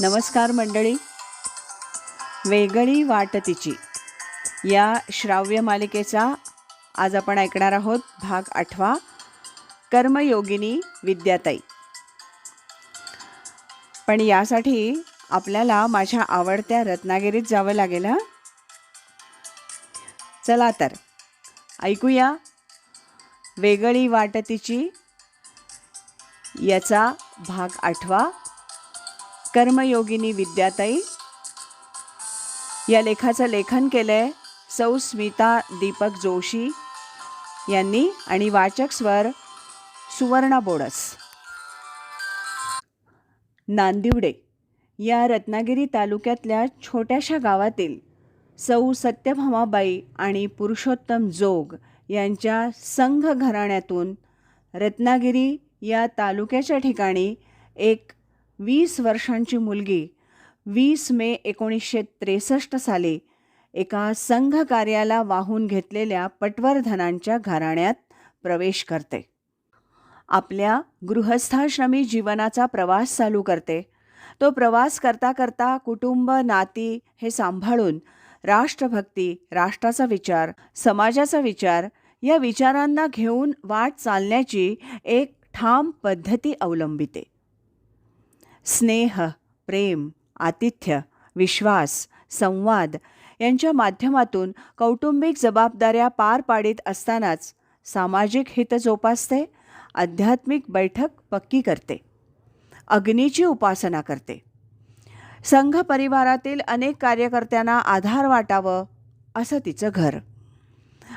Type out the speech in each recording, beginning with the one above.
नमस्कार मंडळी. वेगळी वाट तिची. या श्राव्य मालिकेचा आज आपण ऐकणार आहोत भाग आठवा कर्मयोगिनी विद्याताई. पण यासाठी आपल्याला माझ्या आवडत्या रत्नागिरीत जावं लागेल हां? चला तर ऐकूया. वेगळी वाट तिची याचा भाग आठवा कर्मयोगिनी विद्याताई. या लेखाचं लेखन केलं आहे सौ स्मिता दीपक जोशी यांनी आणि वाचक स्वर सुवर्णा बोडस. नांदिवडे या रत्नागिरी तालुक्यातल्या छोट्याशा गावातील सौ सत्यभामाबाई आणि पुरुषोत्तम जोग यांच्या संघ घराण्यातून रत्नागिरी या तालुक्याच्या ठिकाणी एक वीस वर्षांची मुलगी वीस मे एकोणीसशे त्रेसष्ट साली एका संघ कार्याला वाहून घेतलेल्या पटवर्धनांच्या घराण्यात प्रवेश करते. आपल्या गृहस्थाश्रमी जीवनाचा प्रवास चालू करते. तो प्रवास करता करता कुटुंब नाती हे सांभाळून राष्ट्रभक्ती राष्ट्राचा विचार समाजाचा विचार या विचारांना घेऊन वाट चालण्याची एक ठाम पद्धती अवलंबिते. स्नेह प्रेम आतिथ्य विश्वास संवाद यांच्या माध्यमातून कौटुंबिक जबाबदाऱ्या पार पाडित असतानाच सामाजिक हित जोपासते आध्यात्मिक बैठक पक्की करते अग्नीची उपासना करते. संघ परिवारातील अनेक कार्यकर्त्यांना आधार वाटावं असं तिचं घर.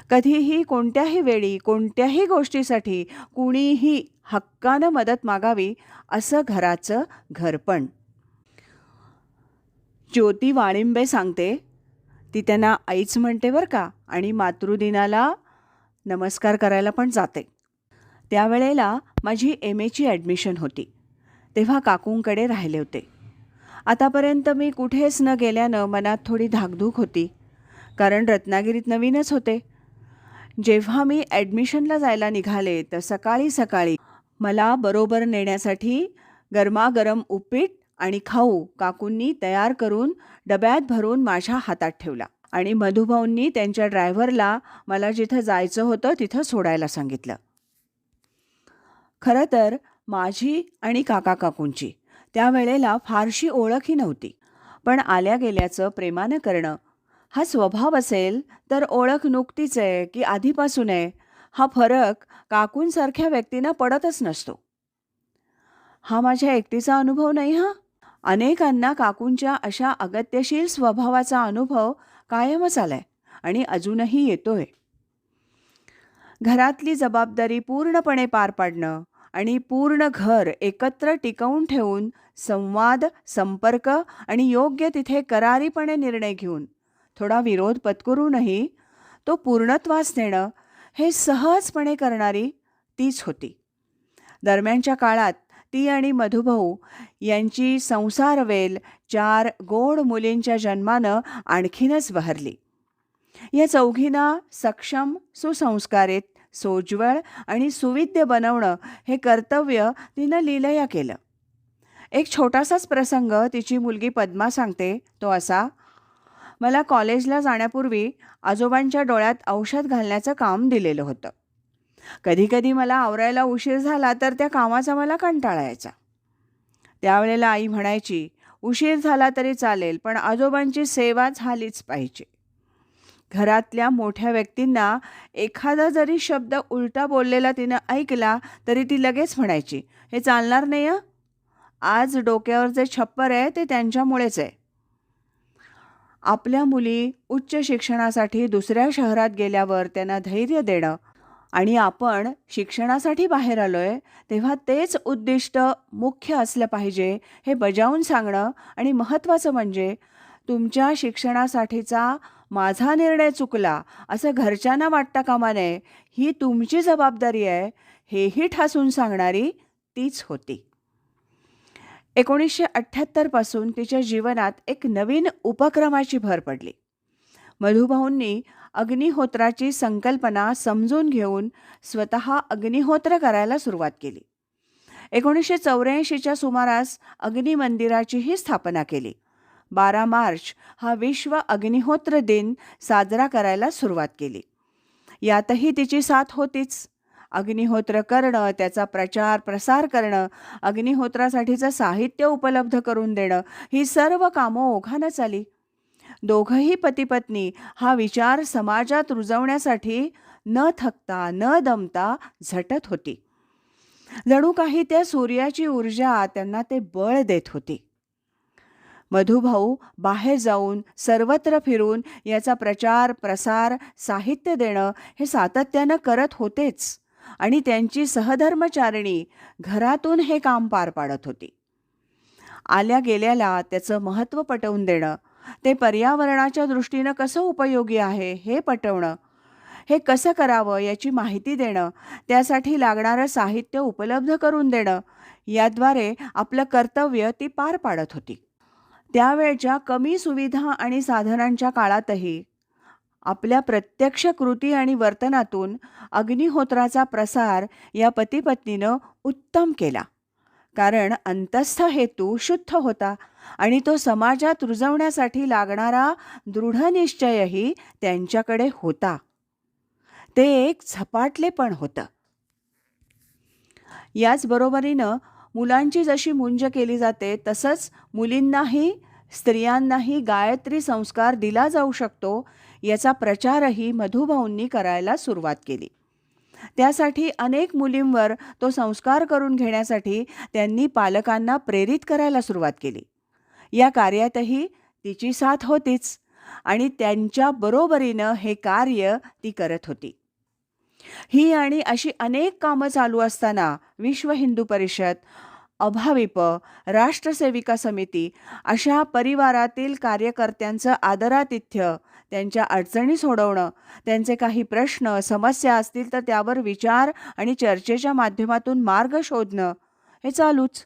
कधीही कोणत्याही वेळी कोणत्याही गोष्टीसाठी कुणीही हक्कानं मदत मागावी असं घराचं घरपण. ज्योती वाळिंबे सांगते ती त्यांना आईच म्हणते बरं का आणि मातृदिनाला नमस्कार करायला पण जाते. त्यावेळेला माझी एम एची ॲडमिशन होती तेव्हा काकूंकडे राहिले होते. आतापर्यंत मी कुठेच न गेल्यानं मनात थोडी धाकधूक होती कारण रत्नागिरीत नवीनच होते. जेव्हा मी ॲडमिशनला जायला निघाले तर सकाळी सकाळी मला बरोबर नेण्यासाठी गरमागरम उपीट आणि खाऊ काकूंनी तयार करून डब्यात भरून माझ्या हातात ठेवला आणि मधुभाऊंनी त्यांच्या ड्रायव्हरला मला जिथं जायचं होतं तिथं सोडायला सांगितलं. खरं तर माझी आणि काका काकूंची त्यावेळेला फारशी ओळखही नव्हती पण आल्या गेल्याचं प्रेमानं करणं हा स्वभाव असेल तर ओळख नुकतीच आहे की आधीपासून आहे. हा फरक काकूंसारख्या व्यक्तींना पडतच नसतो. हा माझ्या एकटीचा अनुभव नाही हा? अनेकांना काकूंच्या अशा अगत्यशील स्वभावाचा अनुभव कायमच आलाय आणि अजूनही येतोय. घरातली जबाबदारी पूर्णपणे पार पाडणं आणि पूर्ण घर एकत्र टिकवून ठेवून संवाद संपर्क आणि योग्य तिथे करारीपणे निर्णय घेऊन थोडा विरोध पत्करूनही तो पूर्णत्वास नेणं हे सहजपणे करणारी तीच होती. दरम्यानच्या काळात ती आणि मधुभाऊ यांची संसारवेल चार गोड मुलींच्या जन्मानं आणखीनच बहरली. या चौघींना सक्षम सुसंस्कारित सोज्वळ आणि सुविद्य बनवणं हे कर्तव्य तिनं लिलया केलं. एक छोटासाच प्रसंग तिची मुलगी पद्मा सांगते तो असा मला कॉलेजला जाण्यापूर्वी आजोबांच्या डोळ्यात औषध घालण्याचं काम दिलेलं होतं. कधीकधी मला आवरायला उशीर झाला तर त्या कामाचा मला कंटाळा यायचा. त्यावेळेला आई म्हणायची उशीर झाला तरी चालेल पण आजोबांची सेवा झालीच पाहिजे. घरातल्या मोठ्या व्यक्तींना एखादा जरी शब्द उलटा बोललेला तिनं ऐकला तरी ती लगेच म्हणायची हे चालणार नाही आज डोक्यावर जे छप्पर आहे ते त्यांच्यामुळेच आहे. आपल्या मुली उच्च शिक्षणासाठी दुसऱ्या शहरात गेल्यावर त्यांना धैर्य देणं. आणि आपण शिक्षणासाठी बाहेर आलो आहे तेव्हा तेच उद्दिष्ट मुख्य असलं पाहिजे हे बजावून सांगणं आणि महत्त्वाचं म्हणजे तुमच्या शिक्षणासाठीचा माझा निर्णय चुकला असं घरच्यांना वाटता कामा नये ही तुमची जबाबदारी आहे हेही ठासून सांगणारी तीच होती. एकोणीसशे अठ्ठ्याहत्तरपासून तिच्या जीवनात एक नवीन उपक्रमाची भर पडली. मधुभाऊंनी अग्निहोत्राची संकल्पना समजून घेऊन स्वतः अग्निहोत्र करायला सुरुवात केली. एकोणीसशे चौऱ्याऐंशीच्या सुमारास अग्निमंदिराचीही स्थापना केली. बारा मार्च हा विश्व अग्निहोत्र दिन साजरा करायला सुरुवात केली. यातही तिची साथ होतीच. अग्निहोत्र करणं त्याचा प्रचार प्रसार करणं अग्निहोत्रासाठीचं साहित्य उपलब्ध करून देणं ही सर्व कामं ओघानंच आली दोघंही पतीपत्नी हा विचार समाजात रुजवण्यासाठी न थकता न दमता झटत होती. जणू काही त्या सूर्याची ऊर्जा त्यांना ते बळ देत होती. मधुभाऊ बाहेर जाऊन सर्वत्र फिरून याचा प्रचार प्रसार साहित्य देणं हे सातत्यानं करत होतेच. आणि त्यांची सहधर्मचारिणी घरातून हे काम पार पाडत होती. आल्या गेल्याला त्याचं महत्त्व पटवून देणं ते पर्यावरणाच्या दृष्टीनं कसं उपयोगी आहे हे पटवणं हे कसं करावं याची माहिती देणं त्यासाठी लागणारं साहित्य उपलब्ध करून देणं याद्वारे आपलं कर्तव्य ती पार पाडत होती. त्यावेळच्या कमी सुविधा आणि साधनांच्या काळातही आपल्या प्रत्यक्ष कृती आणि वर्तनातून अग्निहोत्राचा प्रसार या पतीपत्नीनं उत्तम केला. कारण अंतस्थ हेतू शुद्ध होता आणि तो समाजात रुजवण्यासाठी लागणारा दृढनिश्चयही त्यांच्याकडे होता. ते एक झपाटले पण होतं. याचबरोबरीनं मुलांची जशी मुंज केली जाते तसंच मुलींनाही स्त्रियांनाही गायत्री संस्कार दिला जाऊ शकतो याचा प्रचारही मधुभाऊंनी करायला सुरुवात केली. त्यासाठी अनेक मुलींवर तो संस्कार करून घेण्यासाठी त्यांनी पालकांना प्रेरित करायला सुरुवात केली. या कार्यातही तिची साथ होतीच आणि त्यांच्या बरोबरीनं हे कार्य ती करत होती. ही आणि अशी अनेक कामं चालू असताना विश्व हिंदू परिषद अभाविप राष्ट्रसेविका समिती अशा परिवारातील कार्यकर्त्यांचं आदरातिथ्य त्यांच्या अडचणी सोडवणं त्यांचे काही प्रश्न समस्या असतील तर त्यावर विचार आणि चर्चेच्या माध्यमातून मार्ग शोधणं हे चालूच.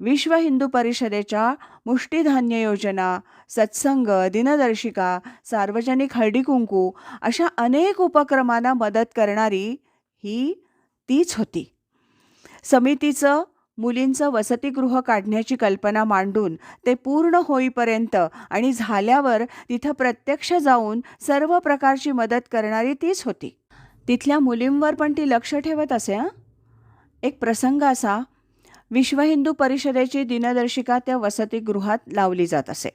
विश्व हिंदू परिषदेच्या मुष्टीधान्य योजना सत्संग दिनदर्शिका सार्वजनिक हळदीकुंकू अशा अनेक उपक्रमांना मदत करणारी ही तीच होती. समितीचं मुलींचं वसतिगृह काढण्याची कल्पना मांडून ते पूर्ण होईपर्यंत आणि झाल्यावर तिथं प्रत्यक्ष जाऊन सर्व प्रकारची मदत करणारी तीच होती. तिथल्या मुलींवर पण ती लक्ष ठेवत असे हां? एक प्रसंग असा विश्व हिंदू परिषदेची दिनदर्शिका त्या वसतिगृहात लावली जात असे.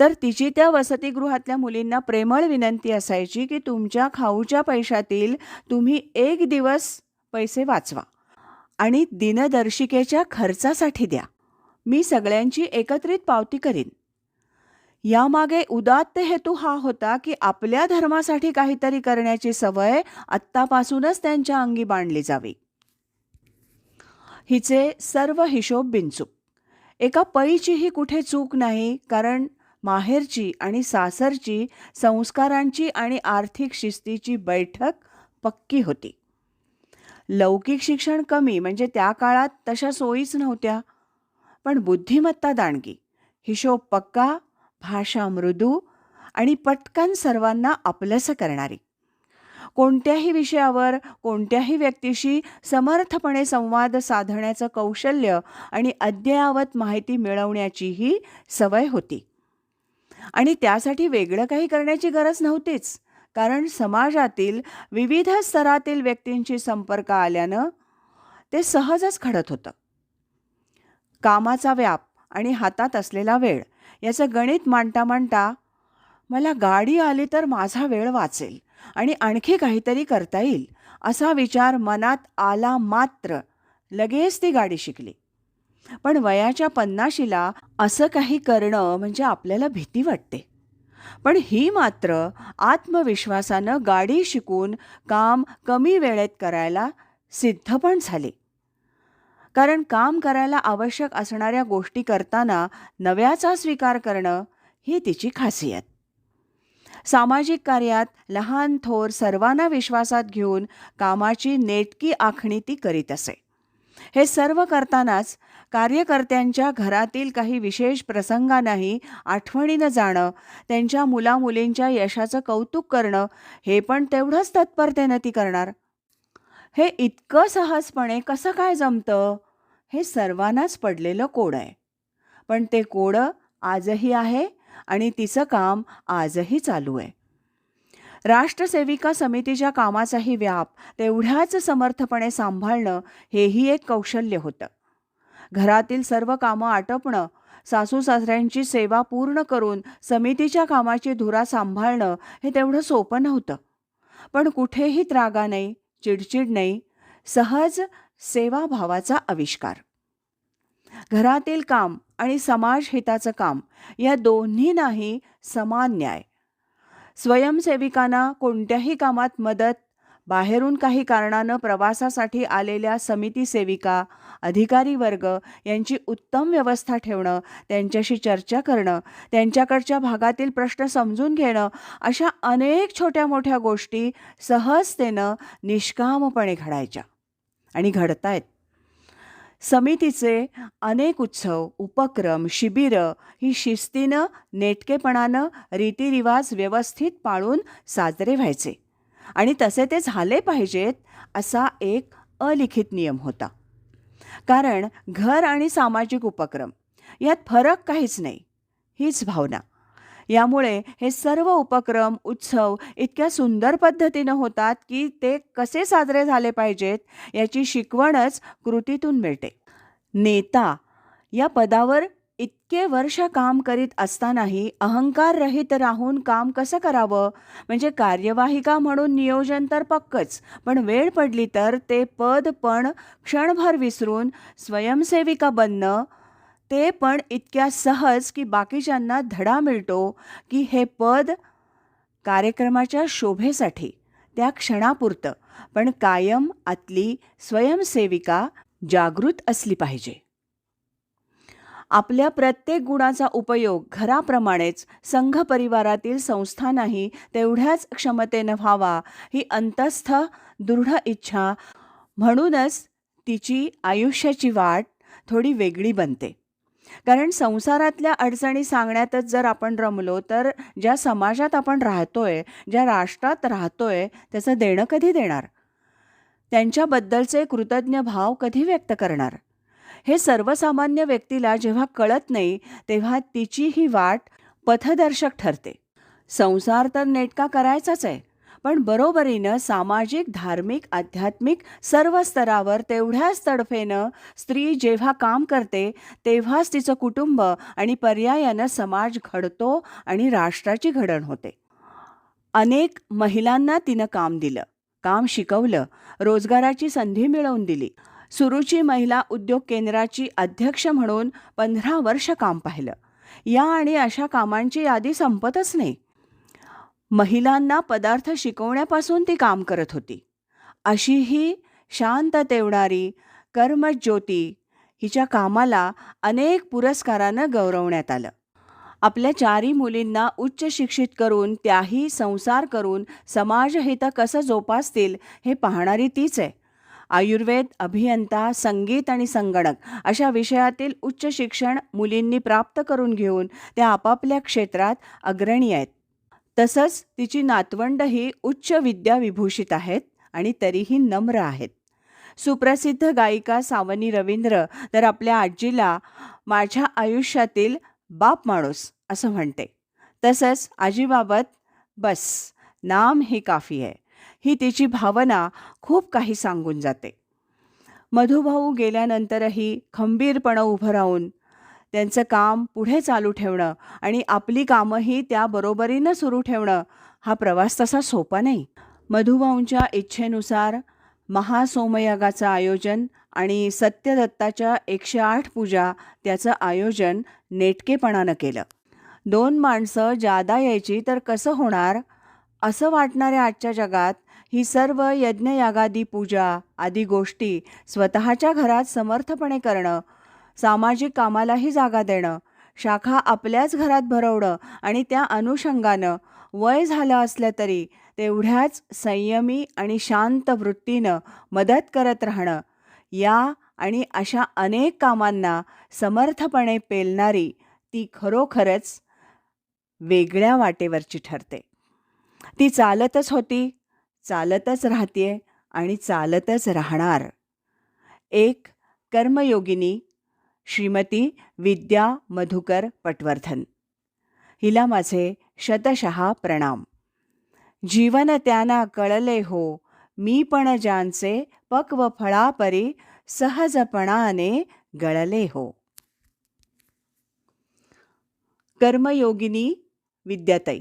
तर तिची त्या वसतिगृहातल्या मुलींना प्रेमळ विनंती असायची की तुमच्या खाऊच्या पैशातील तुम्ही एक दिवस पैसे वाचवा. आणि दिनदर्शिकेच्या खर्चासाठी द्या. मी सगळ्यांची एकत्रित पावती करीन. यामागे उदात्त हेतू हा होता की आपल्या धर्मासाठी काहीतरी करण्याची सवय आत्तापासूनच त्यांच्या अंगी बांधली जावी. हिचे सर्व हिशोब बिनचूक. एका पैचीही कुठे चूक नाही कारण माहेरची आणि सासरची संस्कारांची आणि आर्थिक शिस्तीची बैठक पक्की होती. लौकिक शिक्षण कमी म्हणजे त्या काळात तशा सोयीच नव्हत्या. पण बुद्धिमत्ता दाणगी हिशोब पक्का भाषा मृदू आणि पटकन सर्वांना आपलंसं करणारी. कोणत्याही विषयावर कोणत्याही व्यक्तीशी समर्थपणे संवाद साधण्याचं कौशल्य आणि अद्ययावत माहिती मिळवण्याचीही सवय होती. आणि त्यासाठी वेगळं काही करण्याची गरज नव्हतीच. कारण समाजातील विविध स्तरातील व्यक्तींशी संपर्क आल्यानं ते सहजच घडत होतं. कामाचा व्याप आणि हातात असलेला वेळ याचं गणित मांडता मांडता मला गाडी आली तर माझा वेळ वाचेल आणि आणखी काहीतरी करता येईल असा विचार मनात आला मात्र लगेच ती गाडी शिकली. पण वयाच्या पन्नाशीला असं काही करणं म्हणजे आपल्याला भीती वाटते. पण ही मात्र आत्मविश्वासानं गाडी शिकून काम कमी वेळेत करायला सिद्ध पण झाले. कारण काम करायला आवश्यक असणाऱ्या गोष्टी करताना नव्याचा स्वीकार करणं ही तिची खासियत. सामाजिक कार्यात लहान थोर सर्वांना विश्वासात घेऊन कामाची नेटकी आखणी ती करीत असे. हे सर्व करतानाच कार्यकर्त्यांच्या घरातील काही विशेष प्रसंगांनाही आठवणीनं जाणं त्यांच्या मुलामुलींच्या यशाचं कौतुक करणं हे पण तेवढंच तत्परतेनं ती करणार. हे इतकं सहजपणे कसं काय जमतं? हे सर्वांनाच पडलेलं कोड आहे. पण ते कोडं आजही आहे आणि तिचं काम आजही चालू आहे. राष्ट्रसेविका समितीच्या कामाचाही व्याप तेवढ्याच समर्थपणे सांभाळणं हेही एक कौशल्य होतं. घरातील सर्व कामं आटपणं सासू सासऱ्यांची सेवा पूर्ण करून समितीच्या कामाची धुरा सांभाळणं हे तेवढं सोपं नव्हतं. पण कुठेही त्रागा नाही चिडचिड नाही सहज सेवाभावाचा आविष्कार. घरातील काम आणि समाज हिताचं काम या दोन्हींनाही समान न्याय. स्वयंसेविकांना कोणत्याही कामात मदत बाहेरून काही कारणानं प्रवासासाठी आलेल्या समिती सेविका अधिकारी वर्ग यांची उत्तम व्यवस्था ठेवणं त्यांच्याशी चर्चा करणं त्यांच्याकडच्या भागातील प्रश्न समजून घेणं अशा अनेक छोट्या मोठ्या गोष्टी सहजतेनं निष्कामपणे घडायच्या. आणि घडतायत. समितीचे अनेक उत्सव उपक्रम शिबिरं ही शिस्तीनं नेटकेपणानं रीतिरिवाज व्यवस्थित पाळून साजरे व्हायचे. आणि तसे ते झाले पाहिजेत असा एक अलिखित नियम होता. कारण घर आणि सामाजिक उपक्रम यात फरक काहीच नाही हीच भावना. यामुळे हे सर्व उपक्रम उत्सव इतक्या सुंदर पद्धतीनं होतात की ते कसे साजरे झाले पाहिजेत याची शिकवणच कृतीतून मिळते. नेता या पदावर इतके वर्ष काम करीत असतानाही अहंकार रहित राहून काम कसं करावं? म्हणजे कार्यवाहिका म्हणून नियोजन तर पक्कच पण वेळ पडली तर ते पद पण क्षणभर विसरून स्वयंसेविका बनणं ते पण इतक्या सहज की बाकीच्यांना धडा मिळतो की हे पद कार्यक्रमाच्या शोभेसाठी त्या क्षणापुरतं पण कायम आतली स्वयंसेविका जागृत असली पाहिजे. आपल्या प्रत्येक गुणाचा उपयोग घराप्रमाणेच संघ परिवारातील संस्थांनाही तेवढ्याच क्षमतेनं व्हावा ही अंतस्थ दृढ इच्छा. म्हणूनच तिची आयुष्याची वाट थोडी वेगळी बनते. कारण संसारातल्या अडचणी सांगण्यातच जर आपण रमलो तर ज्या समाजात आपण राहतोय ज्या राष्ट्रात राहतोय त्याचं देणं कधी देणार? त्यांच्याबद्दलचे कृतज्ञ भाव कधी व्यक्त करणार? हे सर्वसामान्य व्यक्तीला जेव्हा कळत नाही तेव्हा तिची ही वाट पथदर्शक ठरते. संसार तर नेटका करायचाच आहे पण बरोबरीनं सामाजिक धार्मिक आध्यात्मिक सर्व स्तरावर तेवढ्याच तडफेनं स्त्री जेव्हा काम करते तेव्हाच तिचं कुटुंब आणि पर्यायानं समाज घडतो आणि राष्ट्राची घडण होते. अनेक महिलांना तिनं काम दिलं काम शिकवलं रोजगाराची संधी मिळवून दिली. सुरुची महिला उद्योग केंद्राची अध्यक्ष म्हणून पंधरा वर्ष काम पाहिलं. या आणि अशा कामांची यादी संपतच नाही. महिलांना पदार्थ शिकवण्यापासून ती काम करत होती. अशी ही शांत तेवणारी कर्मज्योती हिच्या कामाला अनेक पुरस्कारानं गौरवण्यात आलं. आपल्या चारी मुलींना उच्च शिक्षित करून त्याही संसार करून समाजहित कसं जोपासतील हे पाहणारी तीच आहे. आयुर्वेद अभियंता संगीत आणि संगणक अशा विषयातील उच्च शिक्षण मुलींनी प्राप्त करून घेऊन त्या आपापल्या क्षेत्रात अग्रणी आहेत. तसंच तिची नातवंडही उच्च विद्या विभूषित आहेत आणि तरीही नम्र आहेत. सुप्रसिद्ध गायिका सावनी रवींद्र तर आपल्या आजीला माझ्या आयुष्यातील बाप माणूस असं म्हणते. तसंच आजीबाबत बस नाम ही काफी आहे. ही तिची भावना खूप काही सांगून जाते. मधुभाऊ गेल्यानंतरही खंबीरपणं उभं राहून त्यांचं काम पुढे चालू ठेवणं आणि आपली कामंही त्या बरोबरीनं सुरू ठेवणं हा प्रवास तसा सोपा नाही. मधुभाऊंच्या इच्छेनुसार महासोमयागाचं आयोजन आणि सत्यदत्ताच्या एकशे आठ पूजा त्याचं आयोजन नेटकेपणानं केलं. दोन माणसं जादा यायची तर कसं होणार? असं वाटणाऱ्या आजच्या जगात ही सर्व यज्ञयागादी पूजा आदी गोष्टी स्वतःच्या घरात समर्थपणे करणं सामाजिक कामालाही जागा देणं शाखा आपल्याच घरात भरवणं आणि त्या अनुषंगानं वय झालं असलं तरी तेवढ्याच संयमी आणि शांत वृत्तीनं मदत करत राहणं या आणि अशा अनेक कामांना समर्थपणे पेलणारी ती खरोखरच वेगळ्या वाटेवरची ठरते. ती चालतच होती चालतच राहते आणि चालतच राहणार. एक कर्मयोगिनी श्रीमती विद्या मधुकर पटवर्धन. हिला माझे शतशः प्रणाम. जीवन त्यांना कळले हो मी पण ज्यांचे पक्व फळापरी सहजपणाने गळले हो. कर्मयोगिनी विद्याताई.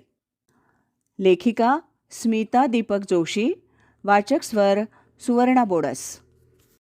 लेखिका स्मिता दीपक जोशी वाचक स्वर सुवर्णा बोडस.